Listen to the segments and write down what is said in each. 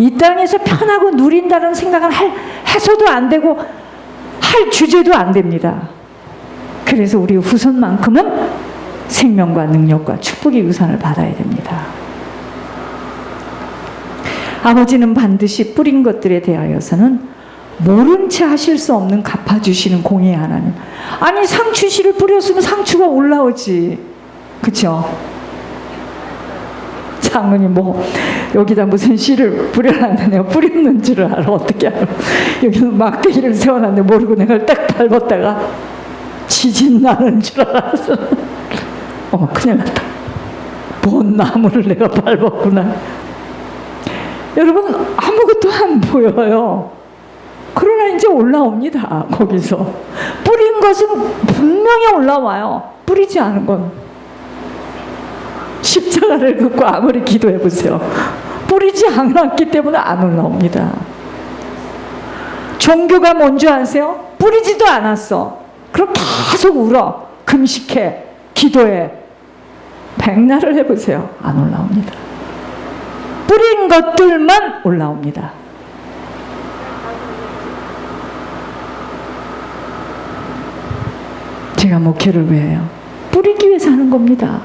이 땅에서 편하고 누린다는 생각은 할, 해서도 안 되고 할 주제도 안 됩니다. 그래서 우리 후손만큼은 생명과 능력과 축복의 유산을 받아야 됩니다. 아버지는 반드시 뿌린 것들에 대하여서는 모른 채 하실 수 없는 갚아주시는 공의 하나님. 아니 상추 씨를 뿌렸으면 상추가 올라오지. 그쵸? 장모님 뭐 여기다 무슨 씨를 뿌려놨는데 내가 뿌렸는 줄을 알아? 어떻게 알아? 여기는 막대기를 세워놨는데 모르고 내가 딱 밟았다가 지진 나는 줄 알았어. 어머 큰일 났다. 뭔 나무를 내가 밟았구나. 여러분 아무것도 안 보여요. 그러나 이제 올라옵니다 거기서. 뿌린 것은 분명히 올라와요. 뿌리지 않은 건 십자가를 긋고 아무리 기도해 보세요. 뿌리지 않았기 때문에 안 올라옵니다. 종교가 뭔지 아세요? 뿌리지도 않았어. 그럼 계속 울어. 금식해. 기도해. 백날을 해보세요. 안 올라옵니다. 뿌린 것들만 올라옵니다. 제가 목회를 왜 해요? 뿌리기 위해서 하는 겁니다.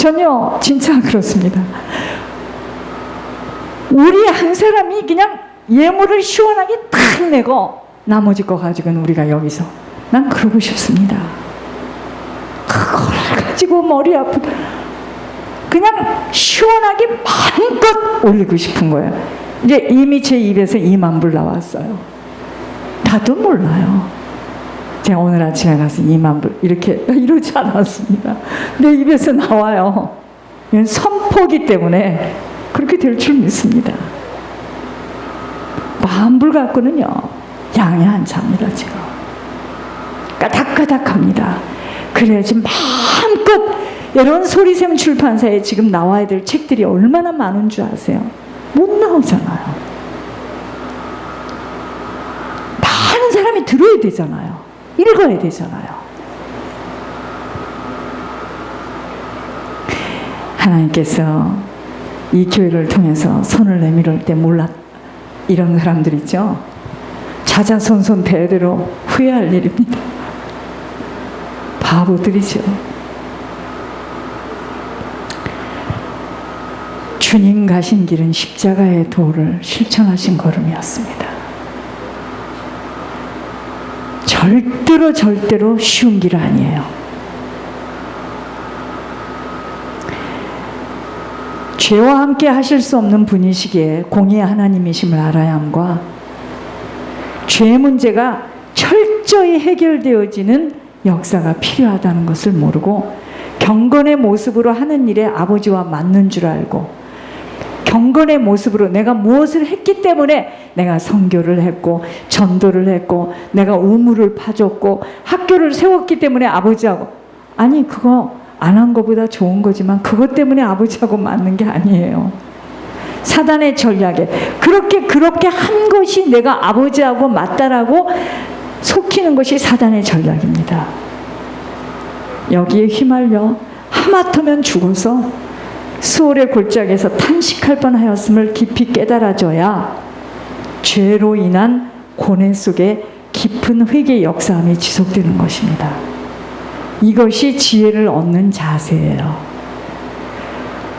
전혀 진짜 그렇습니다. 우리 한 사람이 그냥 예물을 시원하게 탁 내고 나머지 거 가지고는 우리가 여기서 난 그러고 싶습니다. 그걸 가지고 머리 아프다. 그냥 시원하게 마음껏 올리고 싶은 거예요. 이제 이미 제 입에서 2만 불 나왔어요. 다도 몰라요. 제가 오늘 아침에 가서 2만 불 이렇게 이러지 않았습니다. 내 입에서 나와요. 선포기 때문에 그렇게 될 줄 믿습니다. 만불 갖고는요 양이 안 찹니다 지금. 까닥까닥합니다. 그래야지 마음껏 여러분 소리샘 출판사에 지금 나와야 될 책들이 얼마나 많은 줄 아세요? 못 나오잖아요. 많은 사람이 들어야 되잖아요. 읽어야 되잖아요. 하나님께서 이 교회를 통해서 손을 내밀을 때 몰랐 이런 사람들 있죠. 자자손손 대대로 후회할 일입니다. 바보들이죠. 주님 가신 길은 십자가의 도를 실천하신 걸음이었습니다. 절대로 절대로 쉬운 길 아니에요. 죄와 함께 하실 수 없는 분이시기에 공의 하나님이심을 알아야 함과 죄 문제가 철저히 해결되어지는 역사가 필요하다는 것을 모르고 경건의 모습으로 하는 일에 아버지와 맞는 줄 알고 경건의 모습으로 내가 무엇을 했기 때문에 내가 선교를 했고 전도를 했고 내가 우물을 파줬고 학교를 세웠기 때문에 아버지하고 아니 그거 안한 것보다 좋은 거지만 그것 때문에 아버지하고 맞는 게 아니에요. 사단의 전략에 그렇게 그렇게 한 것이 내가 아버지하고 맞다라고 속히는 것이 사단의 전략입니다. 여기에 휘말려 하마터면 죽어서 수월의 골짜기에서 탄식할 뻔하였음을 깊이 깨달아져야 죄로 인한 고뇌 속에 깊은 회개 역사함이 지속되는 것입니다. 이것이 지혜를 얻는 자세예요.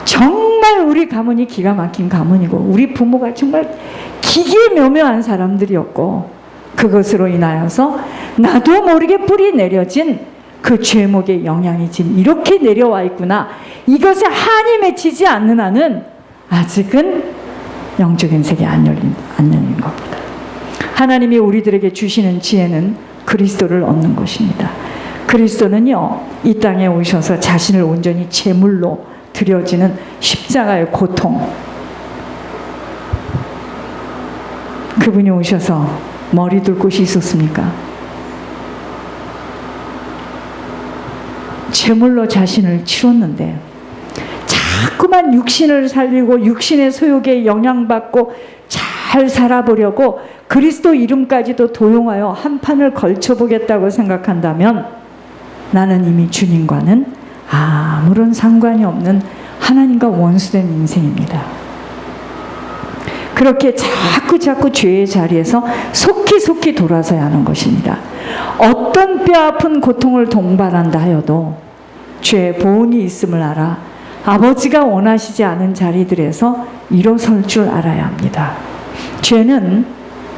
정말 우리 가문이 기가 막힌 가문이고 우리 부모가 정말 기계묘묘한 사람들이었고 그것으로 인하여서 나도 모르게 뿌리 내려진 그 죄목의 영향이 지금 이렇게 내려와 있구나. 이것에 한이 맺히지 않는 한은 아직은 영적인 세계 안 열린, 안 열린 겁니다. 하나님이 우리들에게 주시는 지혜는 그리스도를 얻는 것입니다. 그리스도는요, 이 땅에 오셔서 자신을 온전히 제물로 드려지는 십자가의 고통. 그분이 오셔서 머리 둘 곳이 있었습니까? 제물로 자신을 치렀는데 자꾸만 육신을 살리고 육신의 소욕에 영향받고 잘 살아보려고 그리스도 이름까지도 도용하여 한 판을 걸쳐보겠다고 생각한다면 나는 이미 주님과는 아무런 상관이 없는 하나님과 원수된 인생입니다. 그렇게 자꾸 자꾸 죄의 자리에서 속히 속히 돌아서야 하는 것입니다. 어떤 뼈아픈 고통을 동반한다 하여도 죄의 보응이 있음을 알아 아버지가 원하시지 않은 자리들에서 일어설 줄 알아야 합니다. 죄는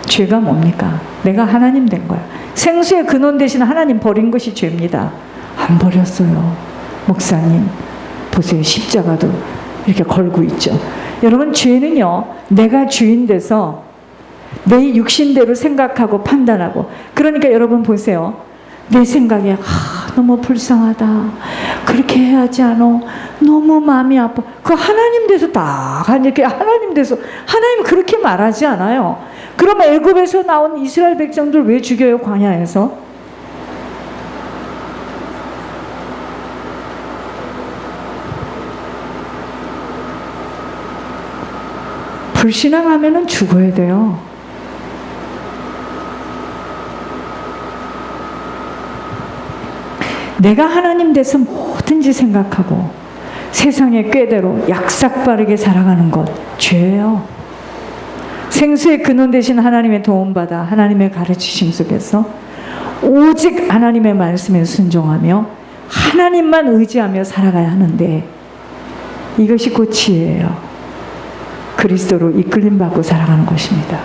죄가 뭡니까? 내가 하나님 된 거야. 생수의 근원 대신 하나님 버린 것이 죄입니다. 안 버렸어요. 목사님, 보세요. 십자가도 이렇게 걸고 있죠. 여러분, 죄는요, 내가 주인 돼서 내 육신대로 생각하고 판단하고, 그러니까 여러분 보세요. 내 생각에, 아, 너무 불쌍하다. 그렇게 해야지 않아. 너무 마음이 아파. 그 하나님 돼서 딱, 이렇게 하나님 돼서, 하나님 그렇게 말하지 않아요. 그럼 애굽에서 나온 이스라엘 백성들 왜 죽여요, 광야에서? 불신앙하면은 죽어야 돼요. 내가 하나님 돼서 뭐든지 생각하고 세상의 꾀대로 약삭빠르게 살아가는 것 죄예요. 생수의 근원 되신 하나님의 도움받아 하나님의 가르치심 속에서 오직 하나님의 말씀에 순종하며 하나님만 의지하며 살아가야 하는데 이것이 곧 지혜예요. 그리스도로 이끌림 받고 살아가는 것입니다.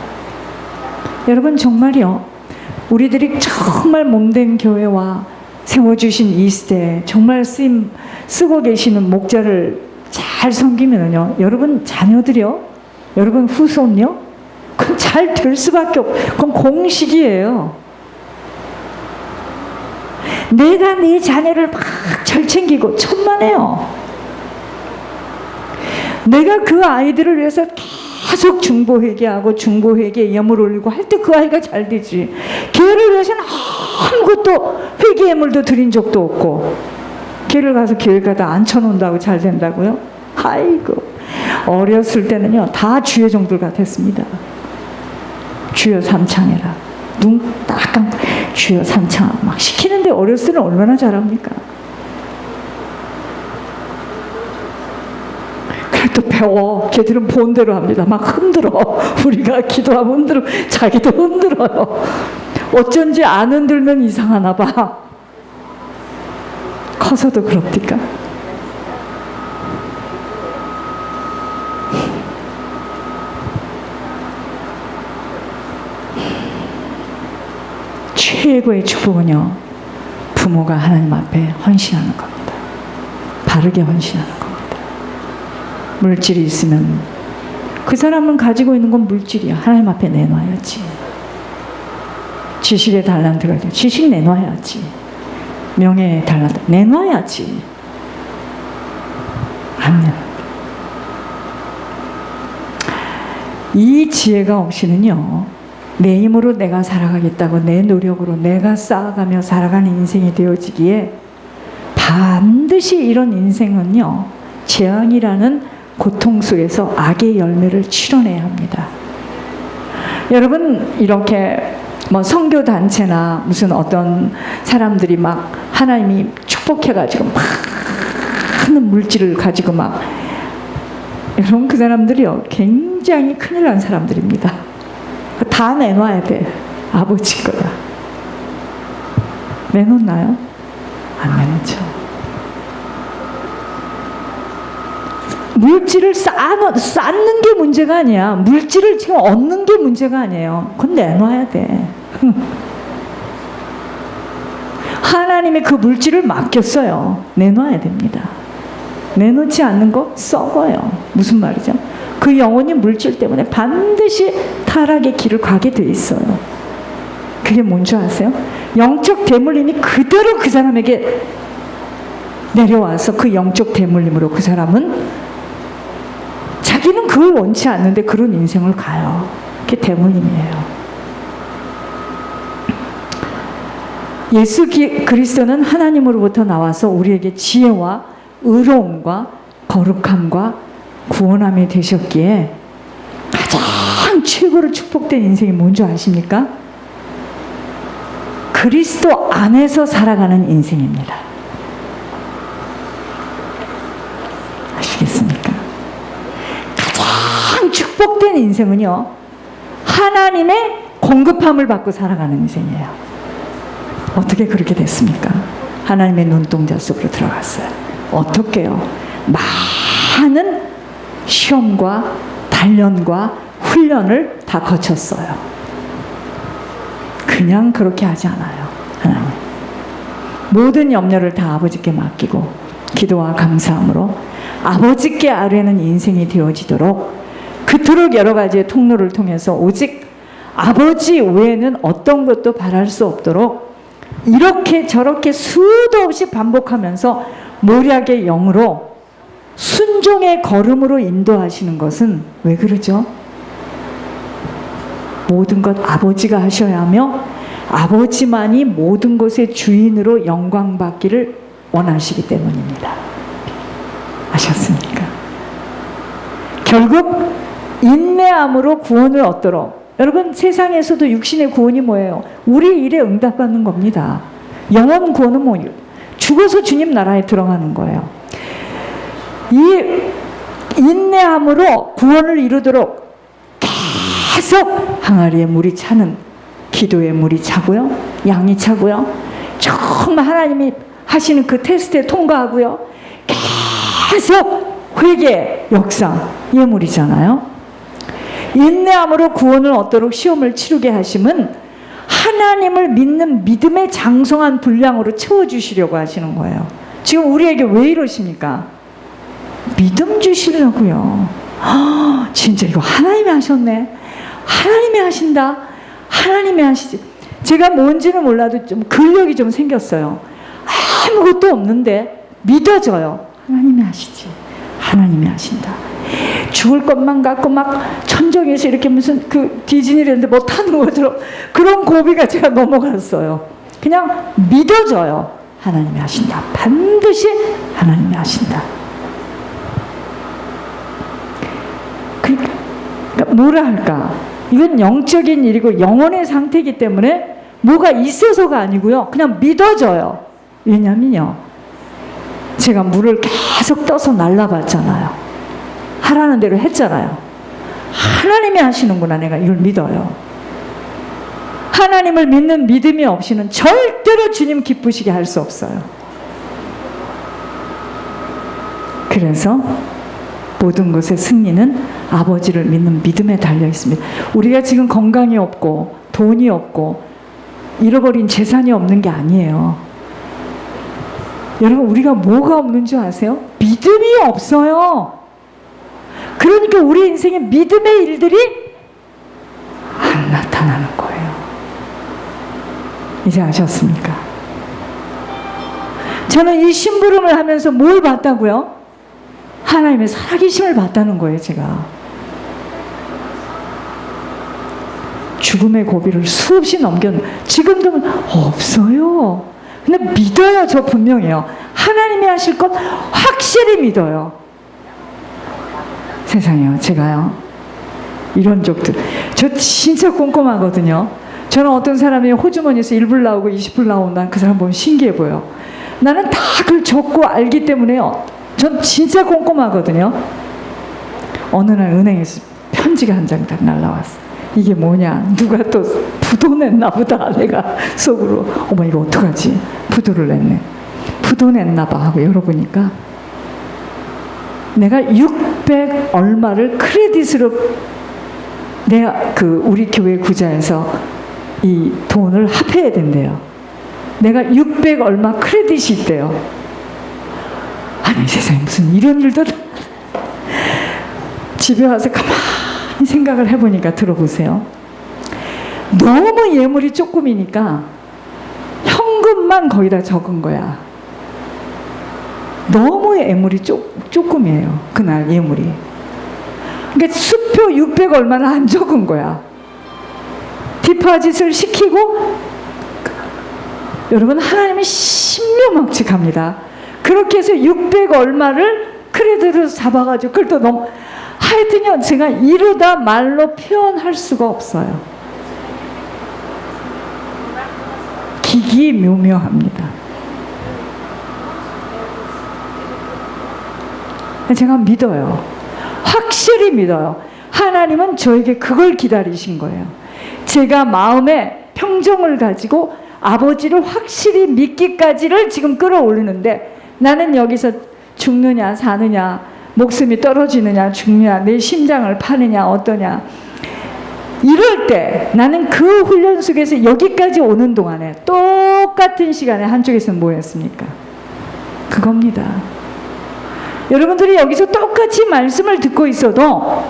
여러분 정말요. 우리들이 정말 몸된 교회와 세워주신 이 시대에 정말 쓰임, 쓰고 계시는 목자를 잘 섬기면요. 여러분 자녀들이요. 여러분 후손요. 그건 잘 될 수밖에 없. 그건 공식이에요. 내가 네 자녀를 막 잘 챙기고 천만에요. 내가 그 아이들을 위해서 계속 중보회개하고 중보회개 예물 올리고 할 때 그 아이가 잘 되지. 걔를 위해서는 아무것도 회개 예물도 드린 적도 없고 걔를 가서 교회 가다 앉혀놓는다고 잘 된다고요? 아이고 어렸을 때는요 다 주의 종들 같았습니다. 주여 삼창해라. 눈 딱 감고 주여 삼창 막 시키는데 어렸을 때는 얼마나 잘합니까? 그래도 배워. 걔들은 본 대로 합니다. 막 흔들어. 우리가 기도하면 흔들어. 자기도 흔들어요. 어쩐지 안 흔들면 이상하나 봐. 커서도 그럽니까? 최고의 축복은요, 부모가 하나님 앞에 헌신하는 겁니다. 바르게 헌신하는. 물질이 있으면 그 사람은 가지고 있는 건 물질이야. 하나님 앞에 내놔야지. 지식의 달란트가 있 지식 내놔야지. 명예의 달란트 내놔야지. 아멘. 이 지혜가 없이는요, 내 힘으로 내가 살아가겠다고 내 노력으로 내가 쌓아가며 살아가는 인생이 되어지기에 반드시 이런 인생은요, 재앙이라는 고통 속에서 악의 열매를 치러내야 합니다. 여러분, 이렇게 뭐 성교 단체나 무슨 어떤 사람들이 막 하나님이 축복해 가지고 많은 물질을 가지고 막 여러분 그 사람들이요 굉장히 큰일 난 사람들입니다. 다 내놔야 돼 아버지 거야. 내놓나요? 안 내놓죠. 물질을 쌓아, 쌓는 게 문제가 아니야. 물질을 지금 얻는 게 문제가 아니에요. 그건 내놔야 돼. 하나님이 그 물질을 맡겼어요. 내놔야 됩니다. 내놓지 않는 거 썩어요. 무슨 말이죠? 그 영혼이 물질 때문에 반드시 타락의 길을 가게 돼 있어요. 그게 뭔지 아세요? 영적 대물림이 그대로 그 사람에게 내려와서 그 영적 대물림으로 그 사람은 자기는 그걸 원치 않는데 그런 인생을 가요. 그게 대물림이에요. 예수 기, 그리스도는 하나님으로부터 나와서 우리에게 지혜와 의로움과 거룩함과 구원함이 되셨기에 가장 최고로 축복된 인생이 뭔지 아십니까? 그리스도 안에서 살아가는 인생입니다. 아시겠습니까? 가장 축 축복된 인생은요, 하나님의 공급함을 받고 살아가는 인생이에요. 어떻게 그렇게 됐습니까? 하나님의 눈동자 속으로 들어갔어요. 어떻게요? 많은 시험과 단련과 훈련을 다 거쳤어요. 그냥 그렇게 하지 않아요. 하나님. 모든 염려를 다 아버지께 맡기고 기도와 감사함으로 아버지께 아뢰는 인생이 되어지도록 그토록 여러 가지의 통로를 통해서 오직 아버지 외에는 어떤 것도 바랄 수 없도록 이렇게 저렇게 수도 없이 반복하면서 모략의 영으로 순종의 걸음으로 인도하시는 것은 왜 그러죠? 모든 것 아버지가 하셔야 하며 아버지만이 모든 것의 주인으로 영광 받기를 원하시기 때문입니다. 아셨습니까? 결국 인내함으로 구원을 얻도록 여러분 세상에서도 육신의 구원이 뭐예요? 우리 일에 응답받는 겁니다. 영원 구원은 뭐 죽어서 주님 나라에 들어가는 거예요. 이 인내함으로 구원을 이루도록 계속 항아리에 물이 차는 기도에 물이 차고요. 양이 차고요. 정말 하나님이 하시는 그 테스트에 통과하고요. 계속 회개 역사 예물이잖아요. 인내함으로 구원을 얻도록 시험을 치르게 하심은 하나님을 믿는 믿음의 장성한 분량으로 채워주시려고 하시는 거예요. 지금 우리에게 왜 이러십니까? 믿음 주시려고요. 아, 진짜 이거 하나님이 하셨네. 하나님이 하신다. 하나님이 하시지. 제가 뭔지는 몰라도 좀 근력이 좀 생겼어요. 아무것도 없는데 믿어져요. 하나님이 하시지. 하나님이 하신다. 죽을 것만 갖고 막 천정에서 이렇게 무슨 그 디즈니랜드 뭐 타는 것처럼 그런 고비가 제가 넘어갔어요. 그냥 믿어져요. 하나님이 하신다. 반드시 하나님이 하신다. 그러니까 뭐라 할까? 이건 영적인 일이고 영혼의 상태이기 때문에 뭐가 있어서가 아니고요. 그냥 믿어져요. 왜냐면요. 제가 물을 계속 떠서 날라봤잖아요. 하라는 대로 했잖아요. 하나님이 하시는구나. 내가 이걸 믿어요. 하나님을 믿는 믿음이 없이는 절대로 주님 기쁘시게 할 수 없어요. 그래서 모든 것의 승리는 아버지를 믿는 믿음에 달려 있습니다. 우리가 지금 건강이 없고 돈이 없고 잃어버린 재산이 없는 게 아니에요. 여러분 우리가 뭐가 없는 줄 아세요? 믿음이 없어요. 그러니까 우리 인생에 믿음의 일들이 안 나타나는 거예요. 이제 아셨습니까? 저는 이 심부름을 하면서 뭘 봤다고요? 하나님의 살아계심을 봤다는 거예요, 제가. 죽음의 고비를 수없이 넘겼, 지금도 없어요. 근데 믿어요, 저 분명해요. 하나님이 하실 것 확실히 믿어요. 세상에요, 제가요. 이런 적들. 저 진짜 꼼꼼하거든요. 저는 어떤 사람이 호주머니에서 1불 나오고 20불 나오면 난그 사람 보면 신기해 보여. 나는 다 그걸 적고 알기 때문에요. 전 진짜 꼼꼼하거든요. 어느 날 은행에서 편지가 한 장 딱 날라왔어. 이게 뭐냐? 누가 또 부도 냈나 보다. 내가 속으로 어머 이거 어떡하지? 부도를 냈네. 부도 냈나 봐 하고 열어보니까 내가 600 얼마를 크레딧으로 내가 그 우리 교회 구자에서 이 돈을 합해야 된대요. 내가 600 얼마 크레딧이 있대요. 아니 세상에 무슨 이런 일도 집에 와서 가만히 생각을 해보니까 들어보세요. 너무 예물이 조금이니까 현금만 거기다 적은 거야. 너무 예물이 쪼, 조금이에요. 그날 예물이. 그러니까 수표 600 얼마를 안 적은 거야. 디파짓을 시키고 여러분 하나님이 신묘막측합니다. 그렇게 해서 600 얼마를 크레딧으로 잡아가지고 그걸 또 너무 하여튼요 제가 이루다 말로 표현할 수가 없어요. 기기 묘묘합니다. 제가 믿어요. 확실히 믿어요. 하나님은 저에게 그걸 기다리신 거예요. 제가 마음에 평정을 가지고 아버지를 확실히 믿기까지를 지금 끌어올리는데 나는 여기서 죽느냐 사느냐 목숨이 떨어지느냐 죽느냐 내 심장을 파느냐 어떠냐 이럴 때 나는 그 훈련 속에서 여기까지 오는 동안에 똑같은 시간에 한쪽에서는 뭐였습니까? 그겁니다. 여러분들이 여기서 똑같이 말씀을 듣고 있어도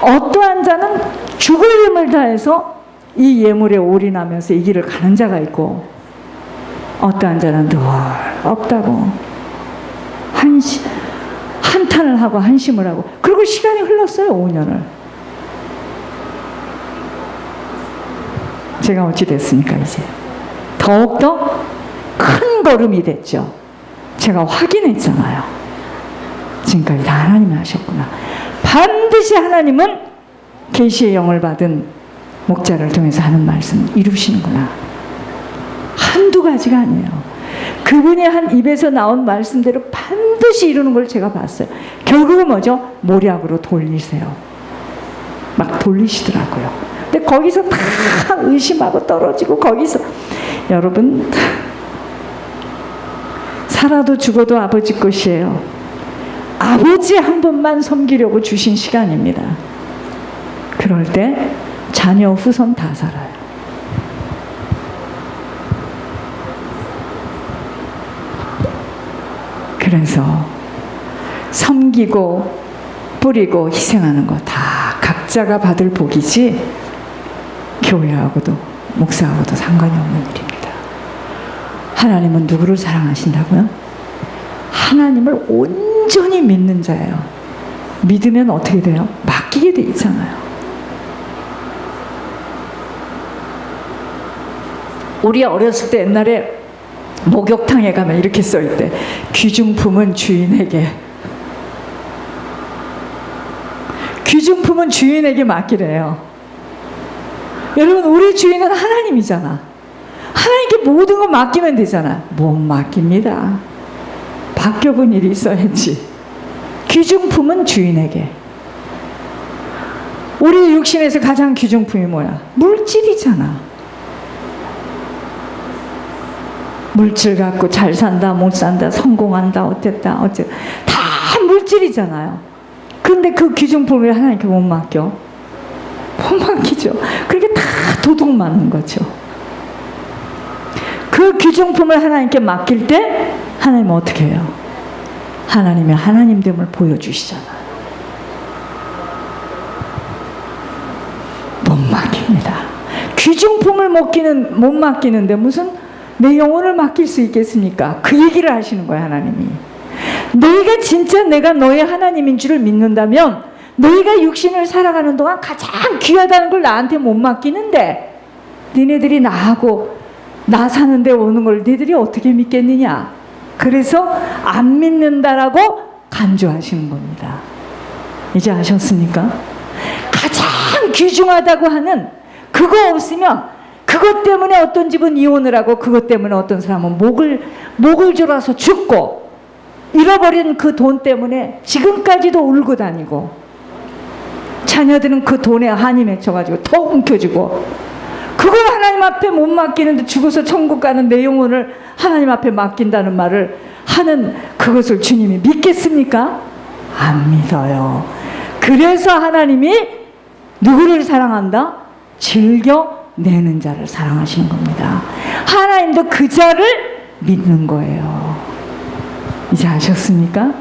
어떠한 자는 죽을 힘을 다해서 이 예물에 올인하면서 이 길을 가는 자가 있고 어떠한 자는 늘 없다고 한시, 한탄을 하고 한심을 하고 그리고 시간이 흘렀어요 5년을. 제가 어찌 됐습니까 이제? 더욱더 큰 걸음이 됐죠. 제가 확인했잖아요 지금까지 다 하나님이 하셨구나. 반드시 하나님은 계시의 영을 받은 목자를 통해서 하는 말씀 이루시는구나. 한두 가지가 아니에요. 그분이 한 입에서 나온 말씀대로 반드시 이루는 걸 제가 봤어요. 결국은 뭐죠? 모략으로 돌리세요. 막 돌리시더라고요. 근데 거기서 다 의심하고 떨어지고 거기서 여러분 살아도 죽어도 아버지 것이에요 아버지 한 분만 섬기려고 주신 시간입니다 그럴 때 자녀 후손 다 살아요 그래서 섬기고 뿌리고 희생하는 거 다 각자가 받을 복이지 교회하고도 목사하고도 상관이 없는 일입니다. 하나님은 누구를 사랑하신다고요? 하나님을 온 전히 믿는 자예요. 믿으면 어떻게 돼요? 맡기게 돼 있잖아요. 우리 어렸을 때 옛날에 목욕탕에 가면 이렇게 써 있대. 귀중품은 주인에게. 귀중품은 주인에게 맡기래요. 여러분, 우리 주인은 하나님이잖아. 하나님께 모든 걸 맡기면 되잖아. 못 맡깁니다. 바뀌어본 일이 있어야지. 귀중품은 주인에게. 우리 육신에서 가장 귀중품이 뭐야? 물질이잖아. 물질 갖고 잘 산다, 못 산다, 성공한다, 어쨌다, 어쨌 다 물질이잖아요. 근데 그 귀중품을 하나님께 못 맡겨. 못 맡기죠. 그렇게 다 도둑 맞는 거죠. 그 귀중품을 하나님께 맡길 때 하나님은 어떻게 해요? 하나님의 하나님됨을 보여주시잖아요. 못 맡깁니다. 귀중품을 맡기는, 못 맡기는데 무슨 내 영혼을 맡길 수 있겠습니까? 그 얘기를 하시는 거예요, 하나님이. 너희가 진짜 내가 너의 하나님인 줄을 믿는다면 너희가 육신을 살아가는 동안 가장 귀하다는 걸 나한테 못 맡기는데 니네들이 나하고 나 사는데 오는 걸 니들이 어떻게 믿겠느냐? 그래서 안 믿는다라고 간주하시는 겁니다. 이제 아셨습니까? 가장 귀중하다고 하는 그거 없으면 그것 때문에 어떤 집은 이혼을 하고 그것 때문에 어떤 사람은 목을 목을 졸아서 죽고 잃어버린 그 돈 때문에 지금까지도 울고 다니고 자녀들은 그 돈에 한이 맺혀가지고 더 움켜쥐고 그걸 하나님 앞에 못 맡기는데 죽어서 천국 가는 내 영혼을 하나님 앞에 맡긴다는 말을 하는 그것을 주님이 믿겠습니까? 안 믿어요. 그래서 하나님이 누구를 사랑한다? 즐겨 내는 자를 사랑하시는 겁니다. 하나님도 그 자를 믿는 거예요. 이제 아셨습니까?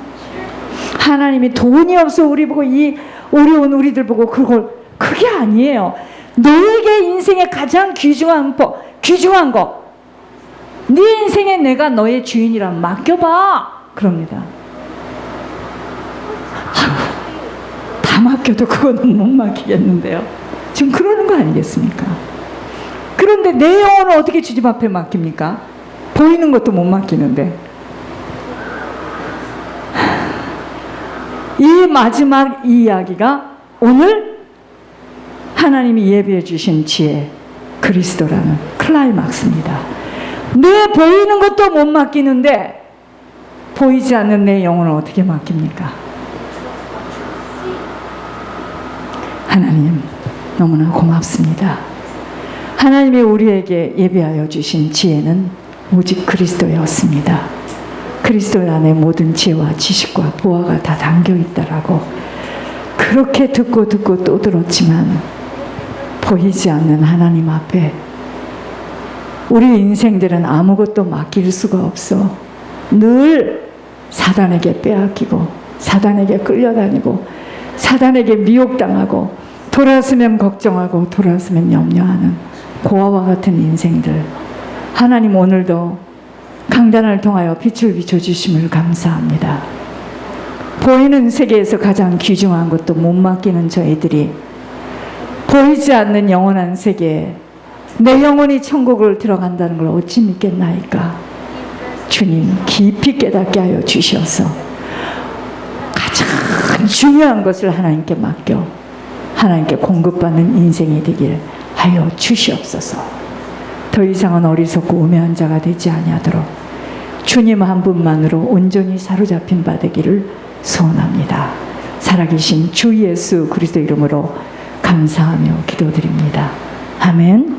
하나님이 돈이 없어 우리 보고 이 어려운 우리들 보고 그걸 그게 아니에요. 너에게 인생에 가장 귀중한 거, 귀중한 거. 네 인생에 내가 너의 주인이란 맡겨봐. 그럽니다. 아유, 다 맡겨도 그거는 못 맡기겠는데요. 지금 그러는 거 아니겠습니까? 그런데 내 영혼을 어떻게 주님 앞에 맡깁니까? 보이는 것도 못 맡기는데. 이 마지막 이야기가 오늘 하나님이 예비해 주신 지혜 그리스도라는 클라이막스입니다. 내 보이는 것도 못 맡기는데 보이지 않는 내 영혼을 어떻게 맡깁니까? 하나님 너무나 고맙습니다. 하나님이 우리에게 예비하여 주신 지혜는 오직 그리스도였습니다. 그리스도 안에 모든 지혜와 지식과 보화가 다 담겨 있다라고 그렇게 듣고 듣고 또 들었지만 보이지 않는 하나님 앞에 우리 인생들은 아무것도 맡길 수가 없어. 늘 사단에게 빼앗기고 사단에게 끌려다니고 사단에게 미혹당하고 돌아서면 걱정하고 돌아서면 염려하는 고아와 같은 인생들. 하나님 오늘도 강단을 통하여 빛을 비춰주심을 감사합니다. 보이는 세계에서 가장 귀중한 것도 못 맡기는 저희들이 보이지 않는 영원한 세계에 내 영혼이 천국을 들어간다는 걸 어찌 믿겠나이까? 주님 깊이 깨닫게 하여 주셔서 가장 중요한 것을 하나님께 맡겨 하나님께 공급받는 인생이 되길 하여 주시옵소서. 더 이상은 어리석고 우매한 자가 되지 아니하도록 주님 한 분만으로 온전히 사로잡힌 바 되기를 소원합니다. 살아계신 주 예수 그리스도 이름으로 감사하며 기도드립니다. 아멘.